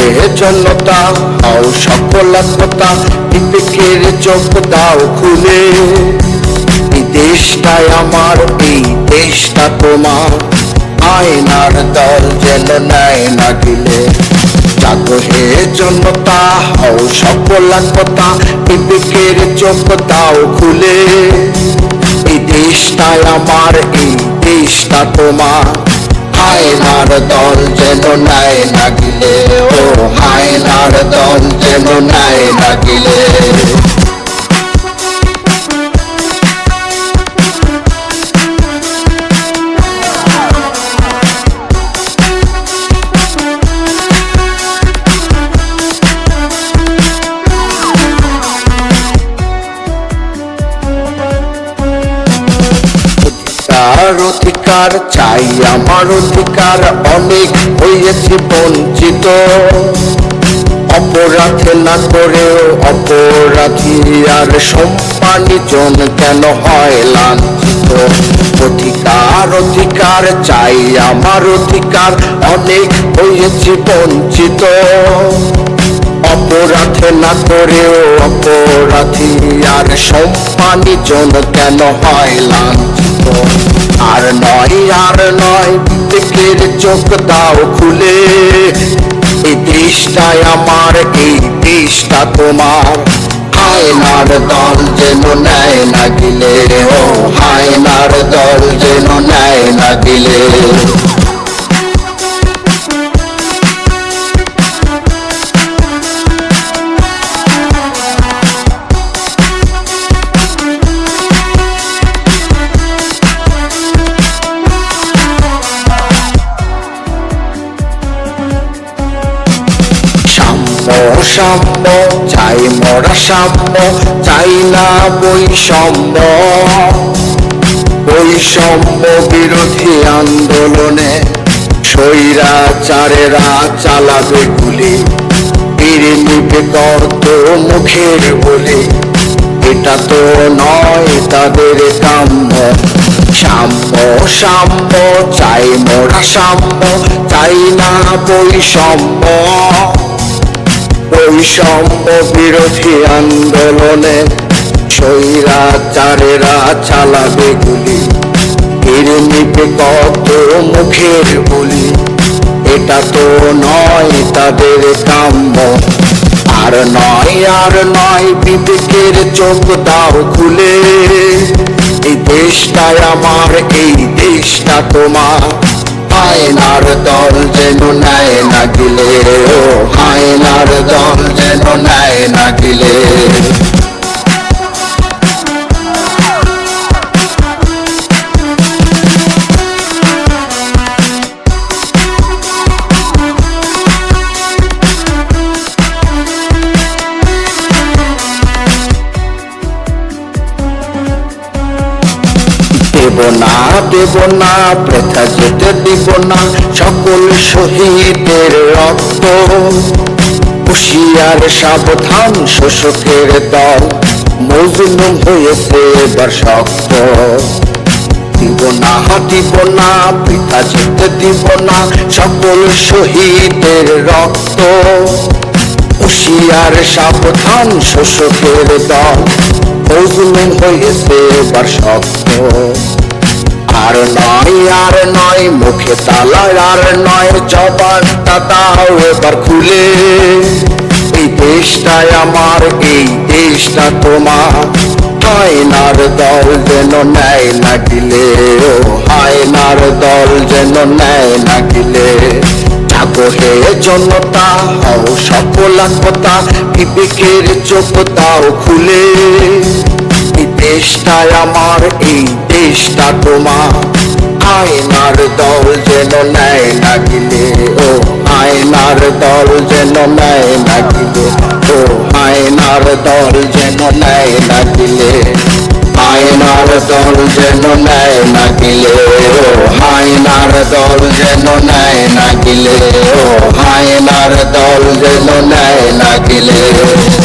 হে জনতা আও সফলতা বিবেকের চোখ দাও খুলে। দেশটায় আমার, এই দেশটা তোমার। আয়নার দল যেন নেয় না গিলে। জাগো হে জনতা হও সফলতা বিবেকের চোখ দাও খুলে। এই দেশটায় আমার, এই দেশটা তোমার। হায়নার দল যেন নাই লাগিলে ও হায়নার দল যেন নাই না তার অধিকার চাই, আমার অধিকার অনেক হয়েছি বঞ্চিত। অপরাধে না করেও অপরাধী আর সম্মানী জন কেন হয় লাঞ্ছিত? অধিকার অধিকার চাই, আমার অধিকার অনেক হয়েছি বঞ্চিত। অপরাধে না করেও অপরাধী আর সম্মানী জন কেন হয় লাঞ্ছিত? আর নয় আর নয় দেখলের চোখ দাও খুলে। এই দেশটায় আমার, এই দেশটা তোমার। হায়নার দল যেন নেয় না গিলে, ও হায়নার দল যেন নেয় না গিলে। সাম্য চাই মরা সাম্য, চাই না বৈষম্য। বৈষম্য বিরোধী আন্দোলনে স্বৈরাচারেরা চালাবে গুলি। তীরে নিবে কত মুখের বলি। এটা তো নয় তাদের কাম্য। সাম্য সাম্য, চাই মোরা সাম্য, চাই না বৈষম্য। বৈষম্য বিরোধী আন্দোলনে স্বৈরাচারেরা চালাবে গুলি। এর কত মুখের বলি। এটা তো নয় তাদের কাম্য। আর নয় আর নয় বিবেকের চোখ দাও খুলে। এই দেশটাই আমার, এই দেশটা তোমার। হায়নার দল যেন নেয় না গিলে ও হায়নার দল যেন নেয় না গিলে। দেব না দেব না প্রথা যেতে দিব না, সকল শহীদের রক্ত। হুশিয়ার সাবধান শোষকের দল মজলুম হয়েছে এবার শক্ত। দিব না দিব না পিতা যেতে দিব না, সকল শহীদের রক্ত। হুশিয়ার সাবধান শোষকের দল মজলুম হয়েছে এবার শক্ত। আর নয় আর নয়, মুখে তালা আর নয় জবানটা দাও এবার খুলে। এই দেশটাই আমার, এই দেশটা তোমার। হায়নার দল যেন নেয় না গিলে হায়নার দল যেন নেয় না গিলে। জাগো হে জনতা, হও সফলতা বিবেকের চোখ দাও খুলে। এই দেশটাই আমার, এই দেশটা তোমার। আয়নার দল যেন নেয় না গিলে। ও, আয়নার দল যেন নেয় না গিলে। ও, আয়নার দল যেন নেয় না গিলে। আয়নার দল যেন নেয় না গিলে। ও হায়নার দল যেন নেয় না গিলে। ও হায়নার দল যেন নেয় না গিলে।